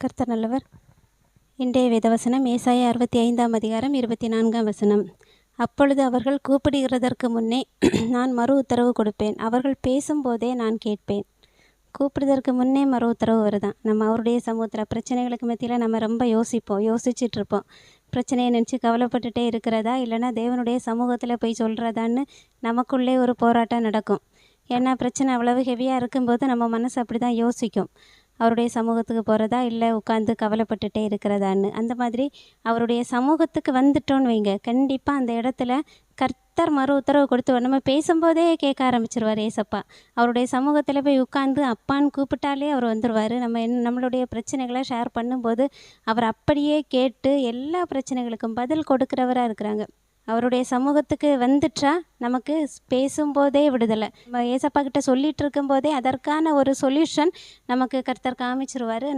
கர்த்தர் நல்லவர். இன்றைய வேதவசனம் ஏசாய அறுபத்தி ஐந்தாம் அதிகாரம் இருபத்தி நான்காம் வசனம். அப்பொழுது அவர்கள் கூப்பிடுகிறதற்கு முன்னே நான் மறு உத்தரவு கொடுப்பேன். அவர்கள் பேசும்போதே நான் கேட்பேன். கூப்பிடுறதற்கு முன்னே மறு உத்தரவு வருதான். நம்ம அவருடைய சமூகத்தில் பிரச்சனைகளுக்கு மத்தியில் நம்ம ரொம்ப யோசிப்போம் யோசிச்சுட்டு இருப்போம். பிரச்சனையை நினச்சி கவலைப்பட்டுட்டே இருக்கிறதா? இல்லைன்னா தேவனுடைய சமூகத்தில் போய் சொல்கிறதான்னு நமக்குள்ளே ஒரு போராட்டம் நடக்கும். ஏன்னா பிரச்சனை அவ்வளவு ஹெவியாக இருக்கும்போது நம்ம மனசு அப்படி தான் யோசிக்கும். அவருடைய சமூகத்துக்கு போகிறதா இல்லை உட்காந்து கவலைப்பட்டுட்டே இருக்கிறதான்னு. அந்த மாதிரி அவருடைய சமூகத்துக்கு வந்துட்டோன்னு வைங்க. கண்டிப்பாக அந்த இடத்துல கர்த்தர் மறு உத்தரவு கொடுத்து நம்ம பேசும்போதே கேட்க ஆரம்பிச்சிருவார் ஏசப்பா. அவருடைய சமூகத்தில் போய் உட்காந்து அப்பான்னு கூப்பிட்டாலே அவர் வந்துடுவார் நம்ம என் நம்மளுடைய பிரச்சனைகளை ஷேர் பண்ணும்போது அவர் அப்படியே கேட்டு எல்லா பிரச்சனைகளுக்கும் பதில் கொடுக்குறவராக இருக்கிறாங்க. அவருடைய சமூகத்துக்கு வந்துட்டா நமக்கு பேசும்போதே விடுதலை. நம்ம ஏசப்பா கிட்ட சொல்லிட்டு இருக்கும்போதே அதற்கான ஒரு சொல்யூஷன் நமக்கு கர்த்தர் காமிச்சிருவார்.